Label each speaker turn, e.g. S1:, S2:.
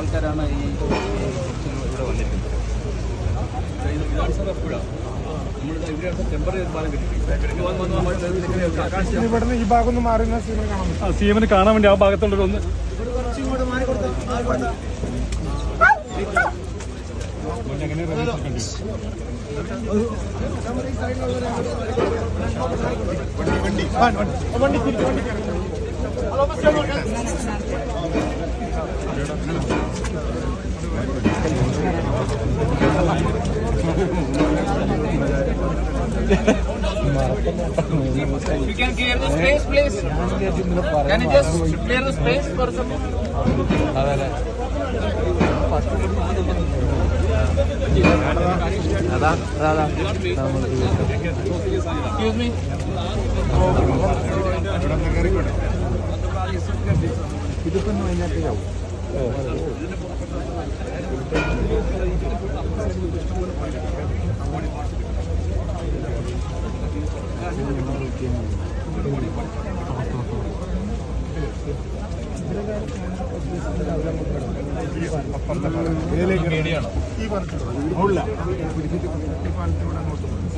S1: ആൾക്കാരാണ് ഈ ഇവിടെ വന്നിരിക്കുന്നത്. ഇത് ഇതാണ് സാർ ആകാശ.
S2: ഇവിടുന്ന് ഈ ഭാഗം ഒന്ന് മാറി സീമൻ കാണാൻ വേണ്ടി
S3: ആ വണ്ടി വേണ്ടി വണ്ടി ഒന്ന്.
S2: വണ്ടി വണ്ടി വണ്ടി. കയറി.
S1: You can clear the space, please. Can you just clear the space for some? Excuse me.
S2: പറഞ്ഞിട്ട് മുകളിലാ. ഈ പാലത്തിലൂടെ അങ്ങോട്ട് പോകും.